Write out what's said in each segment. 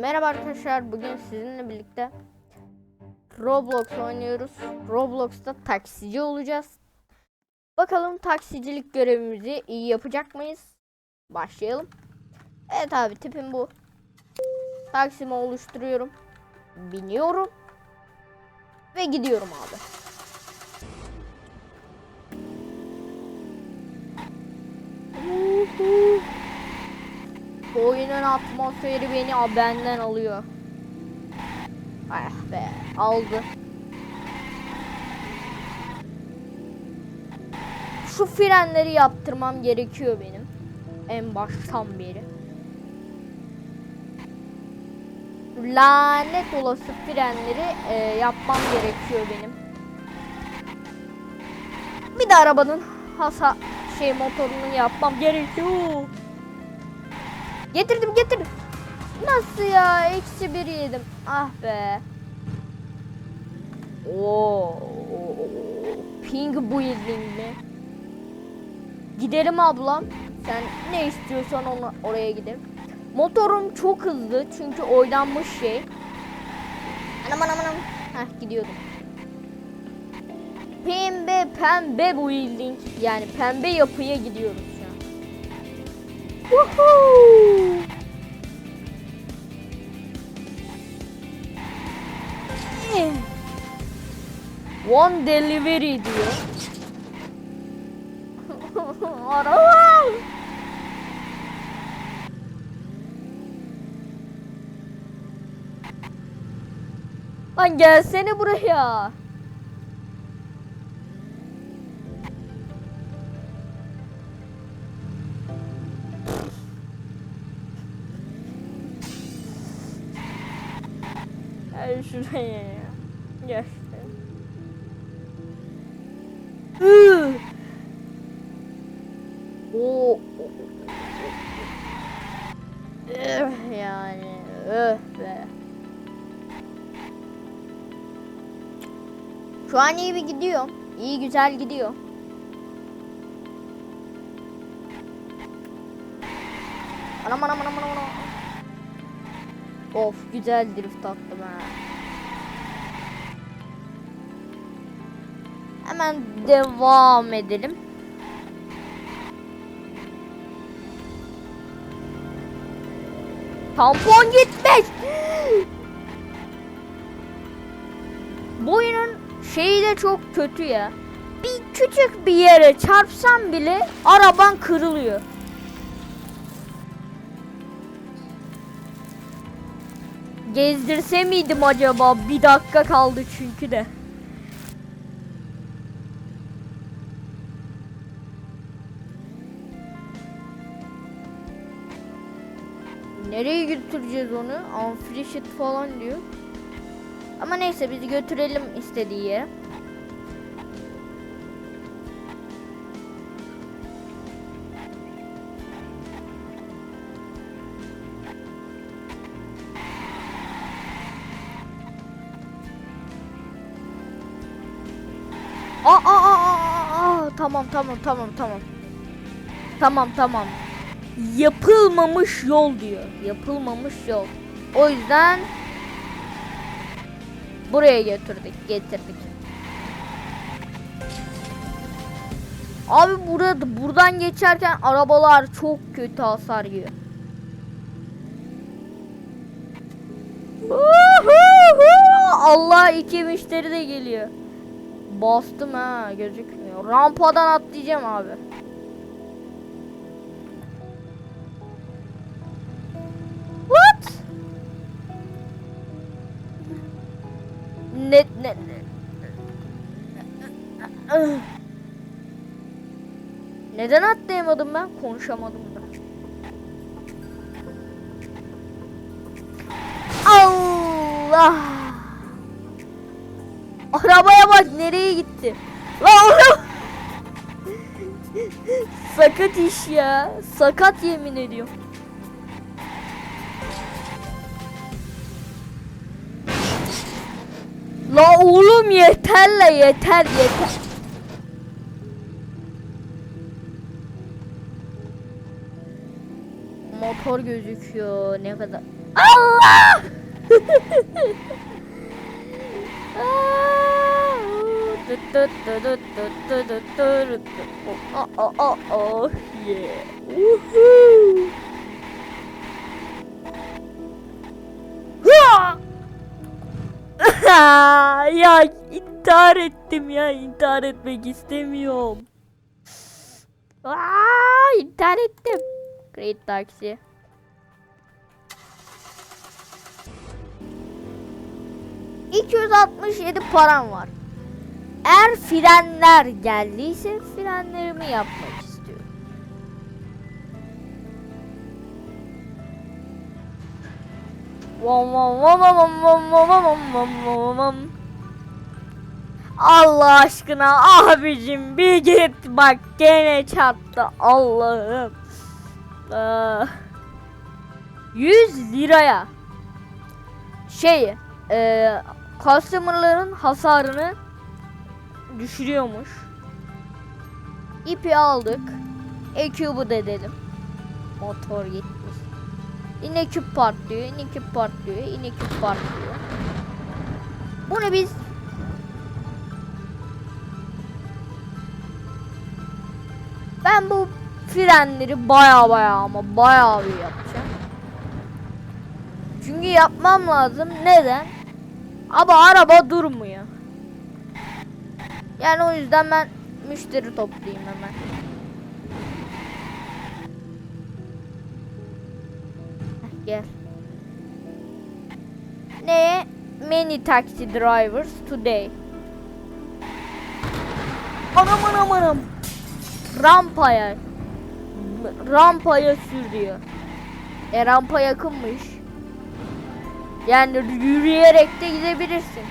Merhaba arkadaşlar. Bugün sizinle birlikte Roblox oynuyoruz. Roblox'ta taksici olacağız. Bakalım taksicilik görevimizi iyi yapacak mıyız? Başlayalım. Evet abi tipim bu. Taksimi oluşturuyorum. Biniyorum. Ve gidiyorum abi. Uhu. Bu oyunun atmosferi beni benden alıyor. Ah be aldı. Şu frenleri yaptırmam gerekiyor benim. En baştan beri. Lanet olası frenleri e, yapmam gerekiyor benim. Bir de arabanın hasa şey motorunu yapmam gerekiyor. Getirdim getirdim. Nasıl ya? Eksi bir yedim. Ah be. Oo. Pink building mi? Gidelim ablam. Sen ne istiyorsan ona, oraya gidelim. Motorum çok hızlı çünkü oynanmış şey. Anam anam anam. Heh gidiyordum. Pembe pembe building yani pembe yapıya gidiyoruz şu an. Woohoo! One delivery diyor. Araba! Lan gelsene buraya. Gel şuraya Hı. O. Öh yani. Öh be. Şu an iyi bir gidiyor. İyi güzel gidiyor. Anam anam anam anam. Of güzel drift attım ha. Hemen devam edelim. Tampon gitmiş. Bu oyunun şeyi de çok kötü ya. Bir küçük bir yere çarpsam bile araban kırılıyor. Gezdirse miydim acaba? Bir dakika kaldı çünkü de. Nereye götüreceğiz onu? Unfresh falan diyor. Ama neyse biz götürelim istediği yere. Aa, aa, aa, aa, aa, tamam tamam tamam tamam. Tamam tamam. Yapılmamış yol diyor. Yapılmamış yol. O yüzden buraya götürdük, getirdik. Abi burada buradan geçerken arabalar çok kötü hasar yiyor. Allah iki müşteri de geliyor. Bastım ha gözükmüyor. Rampadan atlayacağım abi. Ne ne ne? Neden atlayamadım ben? Konuşamadım da. Allah! Arabaya bak nereye gitti? Lan! Sakat iş ya. Sakat yemin ediyorum. Oğlum yeter yeter. Motor gözüküyor ne kadar. Allah! Oh, oh, oh, oh, yeah. Woohoo. Ya intihar ettim ya intihar etmek istemiyorum. Aa, intihar ettim. Great Taxi. ...267 param var. Eğer frenler geldiyse frenlerimi yapmak vam vam vam vam vam vam vam vam vam vam. Allah aşkına abicim bir git bak gene çarptı Allah'ım. Ah. 100 liraya şey e, customerların hasarını düşürüyormuş. İpi aldık. EQ'bu dedelim. Motor gitmiş. Yine küp patlıyor, yine küp patlıyor, yine küp patlıyor. Bunu biz Ben bu frenleri baya baya ama baya bir yapacağım. Çünkü yapmam lazım. Neden? Ama araba durmuyor. Yani o yüzden ben müşteri toplayayım hemen. Gel. Ne? Many taxi drivers today. Anam anam anam. Rampaya. Rampaya sür diyor. E rampa yakınmış. Yani yürüyerek de gidebilirsin.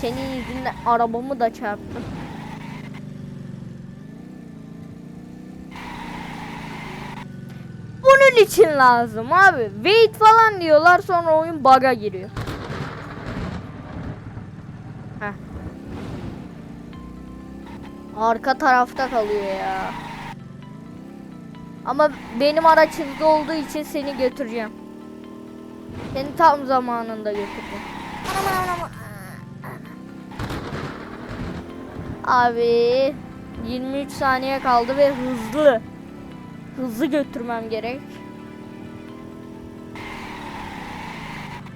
Senin yüzünden arabamı da çarptım. Bunun için lazım abi. Wait falan diyorlar sonra oyun bug'a giriyor. Heh. Arka tarafta kalıyor ya. Ama benim araç hızlı olduğu için seni götüreceğim. Seni tam zamanında götüreceğim. Abi 23 saniye kaldı ve hızlı hızlı götürmem gerek.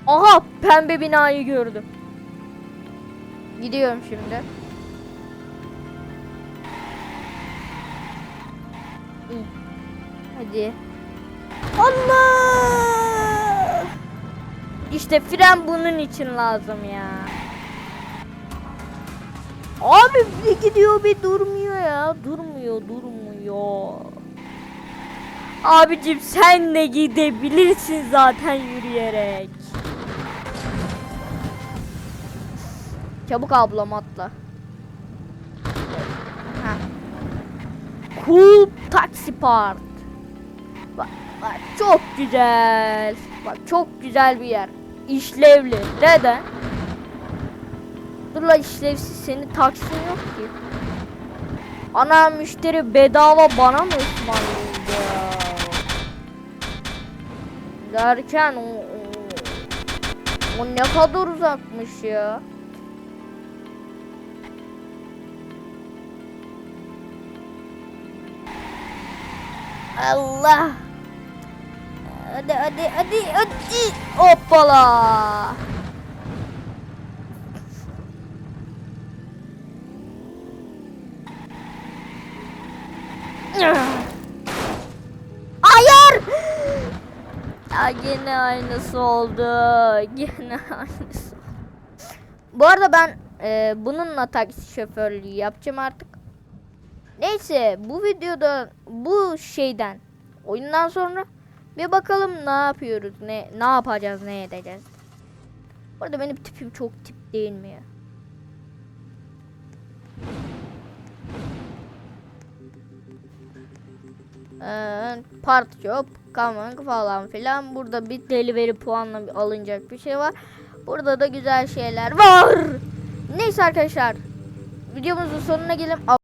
Aha pembe binayı gördüm. Gidiyorum şimdi. Hadi. Allah! İşte fren bunun için lazım ya. Abi bir gidiyor bir durmuyor ya. Durmuyor durmuyor. Abicim sen de gidebilirsin zaten yürüyerek. Çabuk ablam atla. Heh. Cool Taxi Park. Bak, bak çok güzel. Bak çok güzel bir yer. İşlevli. Neden? Dur la işlevsiz senin taksin yok ki. Ana müşteri bedava bana mı ısmarlıyordu ya? Derken o, o, o ne kadar uzakmış ya. Allah. Hadi hadi hadi hadi. Hoppala. Hayır. Ya yine aynısı oldu. Yine aynısı. Bu arada ben e, bununla taksi şoförlüğü yapacağım artık. Neyse bu videoda bu şeyden oyundan sonra bir bakalım ne yapıyoruz ne ne yapacağız ne edeceğiz. Bu arada benim tipim çok tip değil mi ya? Ee, part job, coming falan filan. Burada bir delivery puanla alınacak bir şey var. Burada da güzel şeyler var. Neyse arkadaşlar. Videomuzun sonuna gelin.